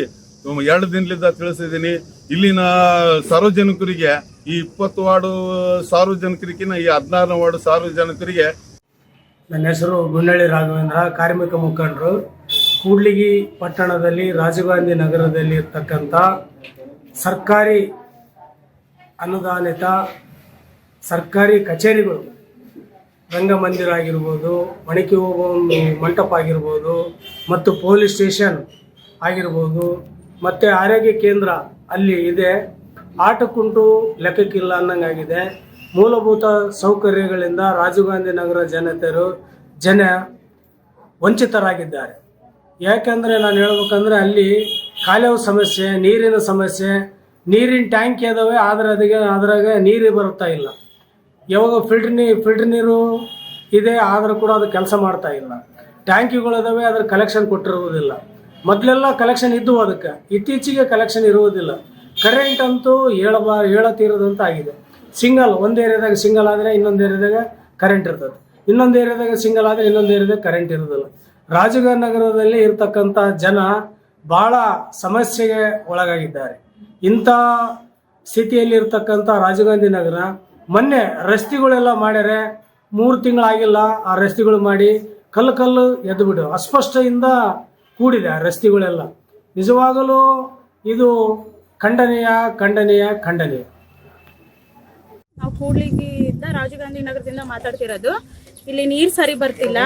ಎರಡು ದಿನದಿಂದ ತಿಳಿಸಿದ್ದೀನಿ. ಇಲ್ಲಿನ ಸಾರ್ವಜನಿಕರಿಗೆ ಈ ಇಪ್ಪತ್ತು ವಾರ್ಡು ಸಾರ್ವಜನಿಕರಿಗಿನ ಈ ಹದಿನಾರನೇ ವಾರ್ಡು ಸಾರ್ವಜನಿಕರಿಗೆ ನನ್ನ ಹೆಸರು ಗುಂಡಳ್ಳಿ ರಾಘವೇಂದ್ರ, ಕಾರ್ಮಿಕ ಮುಖಂಡರು. ಕೂಡ್ಲಿಗಿ ಪಟ್ಟಣದಲ್ಲಿ ರಾಜೀವ್ ಗಾಂಧಿ ನಗರದಲ್ಲಿ ಇರ್ತಕ್ಕಂಥ ಸರ್ಕಾರಿ ಅನುದಾನಿತ ಸರ್ಕಾರಿ ಕಚೇರಿಗಳು ರಂಗಮಂದಿರ ಆಗಿರ್ಬೋದು ಒಣಕೆ ಒಂದು ಮಂಟಪ ಆಗಿರ್ಬೋದು, ಮತ್ತು ಪೊಲೀಸ್ ಸ್ಟೇಷನ್ ಆಗಿರ್ಬೋದು, ಮತ್ತು ಆರೋಗ್ಯ ಕೇಂದ್ರ ಅಲ್ಲಿ ಇದೆ. ಆಟಕ್ಕುಂಟು ಲೆಕ್ಕಕ್ಕಿಲ್ಲ ಅನ್ನಂಗಾಗಿದೆ. ಮೂಲಭೂತ ಸೌಕರ್ಯಗಳಿಂದ ರಾಜೀವ್ ಗಾಂಧಿ ನಗರ ಜನತೆಯರು ಜನ ವಂಚಿತರಾಗಿದ್ದಾರೆ. ಯಾಕೆಂದರೆ ನಾನು ಹೇಳ್ಬೇಕಂದ್ರೆ ಅಲ್ಲಿ ಕಾಲೇವು ಸಮಸ್ಯೆ, ನೀರಿನ ಸಮಸ್ಯೆ, ನೀರಿನ ಟ್ಯಾಂಕ್ ಇದಾವೆ ಆದರೆ ಅದಕ್ಕೆ ಅದರಾಗ ನೀರು ಬರ್ತಾ ಇಲ್ಲ. ಯಾವಾಗ ಫಿಲ್ಟರ್ ನೀ ಫಿಲ್ಟರ್ ನೀರು ಇದೆ, ಆದರೂ ಕೂಡ ಅದು ಕೆಲಸ ಮಾಡ್ತಾ ಇಲ್ಲ. ಟ್ಯಾಂಕಿಗಳಿದಾವೆ ಅದ್ರ ಕಲೆಕ್ಷನ್ ಕೊಟ್ಟಿರುವುದಿಲ್ಲ. ಮೊದಲೆಲ್ಲ ಕಲೆಕ್ಷನ್ ಇದ್ದವು ಅದಕ್ಕೆ. ಇತ್ತೀಚೆಗೆ ಕಲೆಕ್ಷನ್ ಇರುವುದಿಲ್ಲ. ಕರೆಂಟ್ ಅಂತೂ ಹೇಳಬ ಹೇಳತೀರದಂತ ಆಗಿದೆ. ಸಿಂಗಲ್ ಒಂದು ಏರಿಯಾದಾಗ ಸಿಂಗಲ್ ಆದರೆ ಇನ್ನೊಂದು ಏರಿಯಾದಾಗ ಕರೆಂಟ್ ಇರ್ತದೆ. ಇನ್ನೊಂದು ಏರಿಯಾದಾಗ ಸಿಂಗಲ್ ಆದರೆ ಇನ್ನೊಂದು ಏರಿಯಾದಾಗ ಕರೆಂಟ್ ಇರೋದಿಲ್ಲ ನಗರದಲ್ಲಿ ಇರ್ತಕ್ಕಂಥ ಜನ ಭಾಳ ಸಮಸ್ಯೆಗೆ ಒಳಗಾಗಿದ್ದಾರೆ. ಇಂಥ ಸ್ಥಿತಿಯಲ್ಲಿ ಇರ್ತಕ್ಕಂಥ ರಾಜೀವ್ ಗಾಂಧಿ ನಗರ ಮೊನ್ನೆ ರಸ್ತೆಗಳೆಲ್ಲ ಮಾಡ್ಯಾರೆ ಮೂರು ತಿಂಗಳಾಗಿಲ್ಲ, ಆ ರಸ್ತೆಗಳು ಮಾಡಿ ಕಲ್ಲು ಕಲ್ಲು ಎದ್ದು ಬಿಡು ಅಸ್ಪಷ್ಟದಿಂದ ಕೂಡಿದೆ ಆ ರಸ್ತೆಗಳೆಲ್ಲ. ನಿಜವಾಗಲೂ ಇದು ಖಂಡನೀಯ ಖಂಡನೀಯ ಖಂಡನೀಯ? ನಾವು ಕೂಡ್ಲಿಗಿಂದ ರಾಜೀವ್ ಗಾಂಧಿ ನಗರದಿಂದ ಮಾತಾಡ್ತಿರೋದು. ಇಲ್ಲಿ ನೀರು ಸರಿ ಬರ್ತಿಲ್ಲ.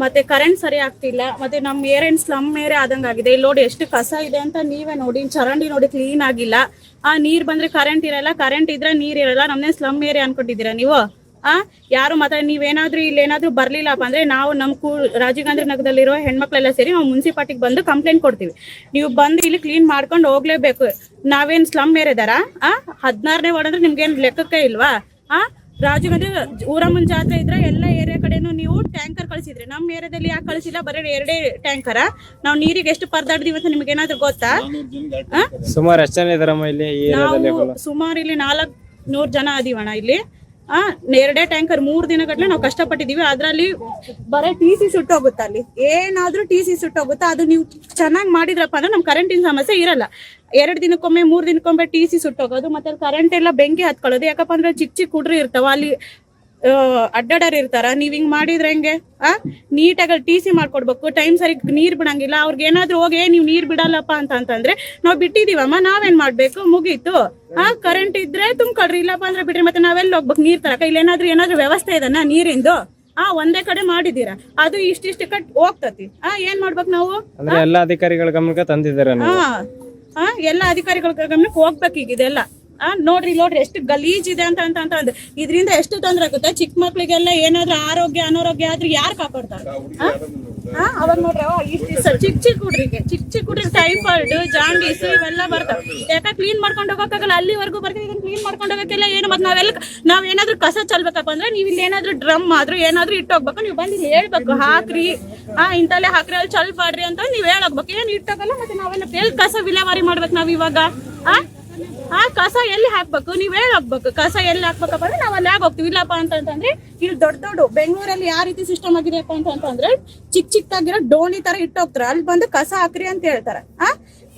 ಮತ್ತೆ ಕರೆಂಟ್ ಸರಿ ಆಗ್ತಿಲ್ಲ, ಮತ್ತೆ ನಮ್ ಏರಿಯನ್ ಸ್ಲಮ್ ಏರಿಯಾ ಆದಂಗ ಆಗಿದೆ. ಇಲ್ಲಿ ನೋಡಿ ಎಷ್ಟು ಕಸ ಇದೆ ಅಂತ ನೀವೇ ನೋಡಿ ಚರಂಡಿ ನೋಡಿ ಕ್ಲೀನ್ ಆಗಿಲ್ಲ. ಆ, ನೀರ್ ಬಂದ್ರೆ ಕರೆಂಟ್ ಇರಲ್ಲ ಕರೆಂಟ್ ಇದ್ರೆ ನೀರ್ ಇರಲ್ಲ, ನಮ್ನೇ ಸ್ಲಮ್ ಏರಿಯಾ ಅನ್ಕೊಂಡಿದ್ದೀರಾ ನೀವು? ಆ, ಯಾರು ಮಾತ್ರ, ನೀವೇನಾದ್ರೂ ಇಲ್ಲಿ ಏನಾದ್ರೂ ಬರ್ಲಿಲ್ಲಪ್ಪ ಅಂದ್ರೆ ನಾವು ನಮ್ ಕೂ, ರಾಜೀವ್ ಗಾಂಧಿ ನಗರದಲ್ಲಿರೋ ಹೆಣ್ಮಕ್ಳೆಲ್ಲ ಸೇರಿ ನಾವು ಮುನ್ಸಿಪಾಲ್ಟಿಗೆ ಬಂದು ಕಂಪ್ಲೇಂಟ್ ಕೊಡ್ತೀವಿ. ನೀವು ಬಂದು ಇಲ್ಲಿ ಕ್ಲೀನ್ ಮಾಡ್ಕೊಂಡು ಹೋಗ್ಲೇಬೇಕು. ನಾವೇನ್ ಸ್ಲಮ್ ಏರಿದಾರ ಆ, ಹದಿನಾರನೇ ವಾರ್ಡ್ ಅಂದ್ರೆ ನಿಮ್ಗೇನ್ ಲೆಕ್ಕಕ್ಕೆ ಇಲ್ವಾ? ಆ ರಾಜೀವ್ ಗಾಂಧಿ ಊರಮ್ಮನ ಜಾತ್ರೆ ಇದ್ರೆ ಎಲ್ಲ ಏರಿಯಾ ಕಡೆನೂ ನೀವು ಟ್ಯಾಂಕರ್ ಕಳಿಸಿದ್ರಿ. ನಮ್ಮ ಏರಿಯಾದಲ್ಲಿ ಯಾಕೆ ಕಳಿಸಿಲ್ಲ? ಬರೀ ಎರಡೇ ಟ್ಯಾಂಕರ ನಾವು ನೀರಿಗೆ ಎಷ್ಟು ಪರದಾಡ್ದೀವಿ ಅಂತ ನಿಮ್ಗೆ ಏನಾದ್ರು ಗೊತ್ತಾ? ಸುಮಾರು ಎಷ್ಟು ಜನ ಇದಾರಮ್ಮ ಇಲ್ಲಿ ನಾವು ಸುಮಾರು ಇಲ್ಲಿ ನಾಲ್ಕು ನೂರು ಜನ ಅದೀವಣ್ಣ ಇಲ್ಲಿ. ಆ, ಎರಡೇ ಟ್ಯಾಂಕರ್ ಮೂರ್ ದಿನಗಟ್ಲೆ ನಾವು ಕಷ್ಟಪಟ್ಟಿದೀವಿ. ಅದ್ರಲ್ಲಿ ಬರೀ ಟಿ ಸಿ ಸುಟ್ಟೋಗುತ್ತೆ ಅಲ್ಲಿ? ಏನಾದ್ರೂ ಟಿ ಸಿ ಸುಟ್ಟೋಗುತ್ತೆ ಅದು ನೀವು ಚೆನ್ನಾಗಿ ಮಾಡಿದ್ರಪ್ಪ ಅಂದ್ರೆ ನಮ್ ಕರೆಂಟಿನ ಸಮಸ್ಯೆ ಇರಲ್ಲ. ಎರಡ್ ದಿನಕ್ಕೊಮ್ಮೆ, ಮೂರ್ ದಿನಕ್ಕೊಮ್ಮೆ ಟಿ ಸಿ ಸುಟ್ಟೋಗೋದು ಮತ್ತೆ ಕರೆಂಟ್ ಎಲ್ಲ ಬೆಂಕಿ ಹತ್ಕೊಳ್ಳೋದು. ಯಾಕಪ್ಪ ಅಂದ್ರೆ ಚಿಕ್ಕ ಚಿಕ್ಕ ಹುಡ್ರು ಇರ್ತಾವ. ಅಲ್ಲಿ ಅಡ್ಡಾಡರ್ ಇರ್ತಾರ? ನೀವ್ ಹಿಂಗ್ ಮಾಡಿದ್ರೆ ಹೆಂಗೆ? ಆ? ನೀಟಾಗಿ ಟಿ ಸಿ ಮಾಡ್ಕೊಡ್ಬೇಕು ಟೈಮ್ ಸರಿ ನೀರ್ ಬಿಡಂಗಿಲ್ಲ ಅವ್ರಿಗೆ ಏನಾದ್ರು ಹೋಗಿ ನೀವ್ ನೀರ್ ಬಿಡಲ್ಲಪ್ಪ ಅಂತ ಅಂತಂದ್ರೆ ನಾವ್ ಬಿಟ್ಟಿದೀವಮ್ಮ ನಾವೇನ್ ಮಾಡ್ಬೇಕು? ಮುಗೀತು. ಆ ಕರೆಂಟ್ ಇದ್ರೆ ತುಂಬ್ಕೊಳ್ರಿ ಇಲ್ಲಪ್ಪ ಅಂದ್ರೆ ಬಿಡ್ರಿ ಮತ್ತೆ ನಾವೆಲ್ಲ ಹೋಗ್ಬೇಕು? ನೀರ್ ತರಕ ಇಲ್ಲ ಏನಾದ್ರು ಏನಾದ್ರು ವ್ಯವಸ್ಥೆ ಇದನ್ನ ನೀರಿಂದು? ಆ ಒಂದೇ ಕಡೆ ಮಾಡಿದೀರ ಅದು ಇಷ್ಟಿಷ್ಟು ಕಟ್ ಹೋಗ್ತತಿ. ಆ ಏನ್ ಮಾಡ್ಬೇಕು ನಾವು? ಎಲ್ಲಾ ಅಧಿಕಾರಿಗಳ ಗಮನಕ್ಕೆ ತಂದಿದ್ದೀರ ಹಾ ಎಲ್ಲಾ ಅಧಿಕಾರಿಗಳ ಗಮನಕ್ಕೆ ಹೋಗ್ಬೇಕು ಈಗ ಇದೆಲ್ಲ. ನೋಡ್ರಿ ನೋಡ್ರಿ ಎಷ್ಟು ಗಲೀಜ್ ಇದೆ ಅಂತ ಅಂತ ಅಂತ ಅಂದ್. ಇದರಿಂದ ಎಷ್ಟು ತೊಂದ್ರೆ ಆಗುತ್ತೆ? ಚಿಕ್ಕ ಮಕ್ಳಿಗೆಲ್ಲ ಏನಾದ್ರೂ ಆರೋಗ್ಯ ಅನಾರೋಗ್ಯ ಆದ್ರೆ ಯಾರು ಕಾಪಾಡ್ತಾರೆ? ಆ? ಆ, ಅವಾಗ ನೋಡ್ರಿ ಇಷ್ಟ್ ಚಿಕ್ಕ ಚಿಕ್ಕ ಹುಡ್ರಿಗೆ ಚಿಕ್ಕ ಚಿಕ್ಕ ಹುಡ್ರಿಗೆ ಟೈಫಾಯ್ಡ್ ಜಾಂಡೀಸ್ ಇವೆಲ್ಲ ಬರ್ತಾವ. ಯಾಕೆ ಕ್ಲೀನ್ ಮಾಡ್ಕೊಂಡು ಹೋಗೋಕ್ಕಾಗಲ್ಲ? ಅಲ್ಲಿವರೆಗೂ ಬರ್ತೀವಿ ಇದನ್ನ ಕ್ಲೀನ್ ಮಾಡ್ಕೊಂಡು ಹೋಗಕ್ಕೆಲ್ಲ ಏನು ಮತ್ತೆ ನಾವೆಲ್ಲ ನಾವ್ ಏನಾದ್ರೂ ಕಸ ಚಲ್ಬೇಕಪ್ಪ ಅಂದ್ರೆ ನೀವು ಇಲ್ಲಿ ಏನಾದ್ರು ಡ್ರಮ್ ಆದ್ರೂ ಏನಾದ್ರೂ ಇಟ್ಟೋಗ್ಬೇಕು ನೀವು ಬಂದು ಇಲ್ಲಿ ಹೇಳ್ಬೇಕು ಹಾಕ್ರಿ. ಆ ಇಂತಲ್ಲೇ ಹಾಕ್ರಿ ಅಲ್ಲಿ ಚಲ್ಬಾಡ್ರಿ ಅಂತ ನೀವ್ ಹೇಳೋಗ್ಬೇಕು. ಏನ್ ಇಟ್ಟೋಗಲ್ಲ ಮತ್ತೆ ನಾವೆಲ್ಲ ಎಲ್ಲಿ ಕಸ ವಿಲೇವಾರಿ ಮಾಡ್ಬೇಕು ನಾವ್ ಇವಾಗ? ಆ? ಆ ಕಸ ಎಲ್ಲಿ ಹಾಕ್ಬೇಕು? ನೀವ್ ಹಾಕ್ಬೇಕು? ಕಸ ಎಲ್ಲಿ ಹಾಕ್ಬೇಕಪ್ಪ ಅಂದ್ರೆ ನಾವ್ ಅಲ್ಲಿ ಹೋಗ್ತೀವಿ ಇಲ್ಲಪ್ಪ ಅಂತಂತಂದ್ರೆ, ಇಲ್ಲಿ ದೊಡ್ಡ ದೊಡ್ಡ ಬೆಂಗಳೂರಲ್ಲಿ ಯಾವ ರೀತಿ ಸಿಸ್ಟಮ್ ಆಗಿದೆಯಪ್ಪ ಅಂತಂತಂದ್ರೆ ಚಿಕ್ಕ ಚಿಕ್ಕದಾಗಿರೋ ಡೋಣಿ ತರ ಇಟ್ಟೋಗ್ತಾರೆ ಅಲ್ಲಿ ಬಂದು ಕಸ ಹಾಕ್ರಿ ಅಂತ ಹೇಳ್ತಾರೆ. ಆ?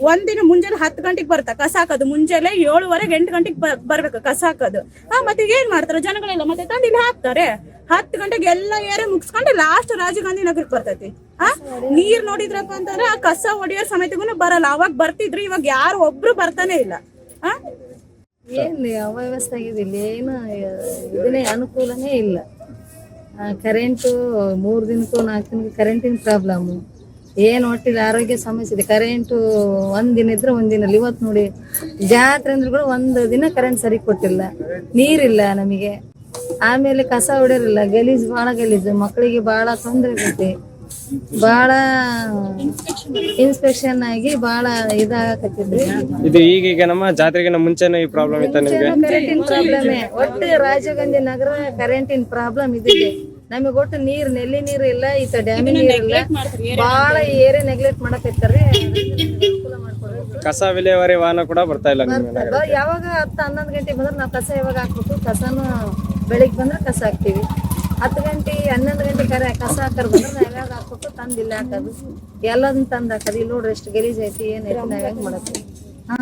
ಒಂದಿನ ಮುಂಜಾನೆ ಹತ್ತು ಗಂಟೆಗೆ ಬರ್ತಾ ಕಸ ಹಾಕೋದು. ಮುಂಜಾನೆ ಏಳುವರೆಗೆ ಎಂಟು ಗಂಟೆಗೆ ಬರ್ಬೇಕು ಕಸ ಹಾಕೋದು. ಆ, ಮತ್ತೆ ಏನ್ ಮಾಡ್ತಾರೆ ಜನಗಳೆಲ್ಲ? ಮತ್ತೆ ತಂದು ಇಲ್ಲಿ ಹಾಕ್ತಾರೆ. ಹತ್ತು ಗಂಟೆಗೆ ಎಲ್ಲ ಏರೆ ಮುಗಿಸ್ಕೊಂಡು ಲಾಸ್ಟ್ ರಾಜೀವ್ ಗಾಂಧಿ ನಗರಕ್ಕೆ ಬರ್ತೈತಿ. ಆ? ನೀರ್ ನೋಡಿದ್ರಪ್ಪ ಅಂತಂದ್ರೆ ಆ ಕಸ ಹೊಡಿಯೋ ಸಮೇತಗೂ ಬರಲ್ಲ. ಅವಾಗ ಬರ್ತಿದ್ರು. ಇವಾಗ ಯಾರು ಒಬ್ರು ಬರ್ತಾನೆ ಇಲ್ಲ. ಏನು ಅವ್ಯವಸ್ಥೆ ಆಗಿದೆ ಇಲ್ಲಿ ಏನು, ಇದನ್ನೇ ಅನುಕೂಲನೇ ಇಲ್ಲ. ಕರೆಂಟು ಮೂರು ದಿನಕ್ಕೂ ನಾಲ್ಕು ದಿನಕ್ಕೂ ಕರೆಂಟಿನ ಪ್ರಾಬ್ಲಮ್ಮು ಏನು ಒಟ್ಟಿಲ್ಲ ಆರೋಗ್ಯ ಸಮಸ್ಯೆ ಇದೆ? ಕರೆಂಟು ಒಂದ್ ದಿನ ಇದ್ರೆ ಒಂದ್ ದಿನ ಇವತ್ತು ನೋಡಿ, ಜಾತ್ರೆ ಅಂದ್ರೆ ಕೂಡ ಒಂದು ದಿನ ಕರೆಂಟ್ ಸರಿ ಕೊಟ್ಟಿಲ್ಲ. ನೀರಿಲ್ಲ ನಮಗೆ. ಆಮೇಲೆ ಕಸ ಹೊಡೆಯಲಿಲ್ಲ ಗಲೀಜು ಭಾಳ ಗಲೀಜು. ಮಕ್ಕಳಿಗೆ ಭಾಳ ತೊಂದರೆ ಆಗೈತಿ. ಭಾಳ ಇನ್ಸ್ಪೆಕ್ಷನ್ ಆಗಿ ಬಹಳ ಇದಾಗಕತ್ತಿದ್ರಿ. ಇದು ಈಗೀಗ ನಮ್ಮ ಜಾತ್ರೆಗಿನ ಮುಂಚೆನೇ ಈ ಪ್ರಾಬ್ಲಮ್ ಇತ್ತ ನಿಮ್ಗೆ? ಕರೆಂಟಿನ ಪ್ರಾಬ್ಲಮ್ ಒಟ್ಟು ರಾಜೀವ್ ಗಾಂಧಿ ನಗರ ಕರೆಂಟಿನ ಪ್ರಾಬ್ಲಮ್ ಇದಿದೆ ನಮಗೆ ಒಟ್ಟು ನೀರ್ ನೆಲ್ಲಿ ನೀರು ಇಲ್ಲ ಈತ ಡ್ಯಾಮಿನ ನೀರ್ ಇಲ್ಲ. ಬಾಳ ಏರಿಯಾ ನೆಗ್ಲೆಕ್ಟ್ ಮಾಡಕತ್ತಾರ್ರಿ ಕಸ ವಿಲೇವಾರಿ ವಾಹನ ಕೂಡ ಬರ್ತಾ ಇಲ್ಲ ಯಾವಾಗ ಹತ್ತು ಹನ್ನೊಂದು ಗಂಟೆ ಬಂದ್ರೆ ನಾವು ಕಸ ಯಾವಾಗ ಹಾಕ್ಬೇಕು. ಕಸನು ಬೆಳಿಗ್ಗೆ ಬಂದ್ರೆ ಕಸ ಹಾಕ್ತೀವಿ. ಹತ್ತು ಗಂಟೆ, ಹನ್ನೊಂದು ಗಂಟೆ ಕರೆ ಕಸ ಹಾಕರ್ ಬಂದ್ರೆ ನಾವ್ ಯಾವಾಗ ಹಾಕ್ಬೇಕು ತಂದು ಇಲ್ಲಿ ಹಾಕೋದು. ಎಲ್ಲದನ್ನ ತಂದು ಹಾಕೋದು. ಇಲ್ಲಿ ನೋಡ್ರಿ ಎಷ್ಟು ಗಲೀಜ್ ಐತಿ ಏನೈತಿ ನಾವ್ ಹೆಂಗ್ ಮಾಡತ್ತೀವಿ ಹಾ.